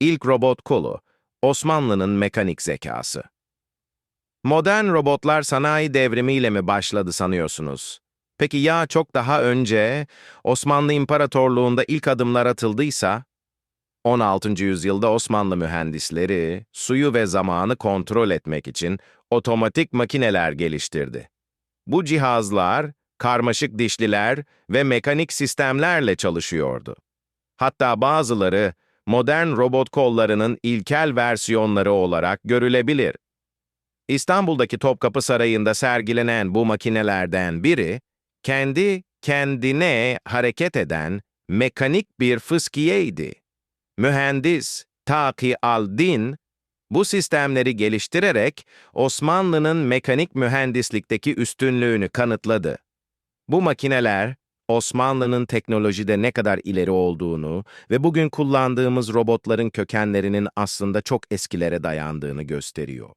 İlk robot kolu, Osmanlı'nın mekanik zekası. Modern robotlar sanayi devrimiyle mi başladı sanıyorsunuz? Peki ya çok daha önce Osmanlı İmparatorluğu'nda ilk adımlar atıldıysa? 16. yüzyılda Osmanlı mühendisleri suyu ve zamanı kontrol etmek için otomatik makineler geliştirdi. Bu cihazlar karmaşık dişliler ve mekanik sistemlerle çalışıyordu. Hatta bazıları modern robot kollarının ilkel versiyonları olarak görülebilir. İstanbul'daki Topkapı Sarayı'nda sergilenen bu makinelerden biri, kendi kendine hareket eden mekanik bir fıskiyeydi. Mühendis Taki Aldin, bu sistemleri geliştirerek Osmanlı'nın mekanik mühendislikteki üstünlüğünü kanıtladı. Bu makineler, Osmanlı'nın teknolojide ne kadar ileri olduğunu ve bugün kullandığımız robotların kökenlerinin aslında çok eskilere dayandığını gösteriyor.